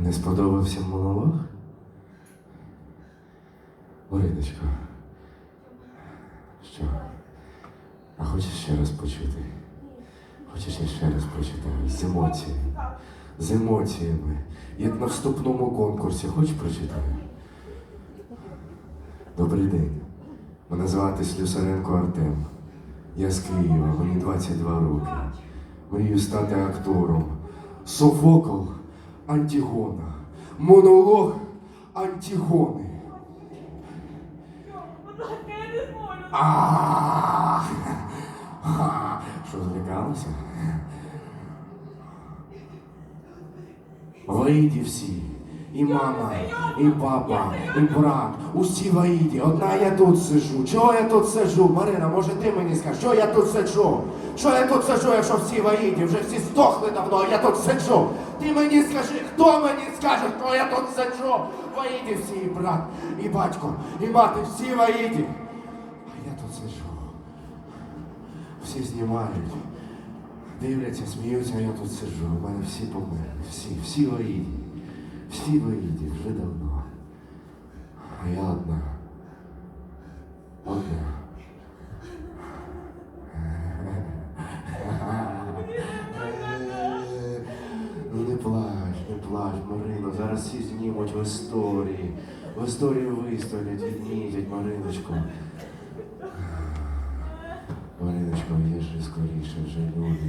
Не сподобався монолог? Мариночко, що? А хочеш ще раз почути? Хочеш ще раз прочитаю? З емоціями. З емоціями. Як на вступному конкурсі. Хочеш прочитаю? Добрий день. Мене звати Слюсаренко Артем. Я з Києва, мені 22 роки. Мрію стати актором. Софокл Антігона. Монолог Антігони. А Що злякалося? Вийді всі. І мама, і папа, і брат, усі ваїді. Одна я тут сижу. Чого я тут сижу? Марина, може ти мені скажеш, що я тут сиджу? Що я тут сиджу, якщо всі ваїді, вже всі здохли давно, я тут сиджу. Ти мені скажи, хто мені скаже, що я тут сиджу? Ваїді всі, і брат, і батько, і мати, всі ваїді. А я тут сиджу. Всі знімають, дивляться, сміються, а я тут сиджу. У мене всі померли, всі, всі ваїді. Всі ваїді вже давно. А я одна. Одна. Ну не плач, не плач, Марино, зараз всі знімуть в історії. В історію виставлять, відмітять, Мариночко. Мариночко, є ж скоріше вже люди.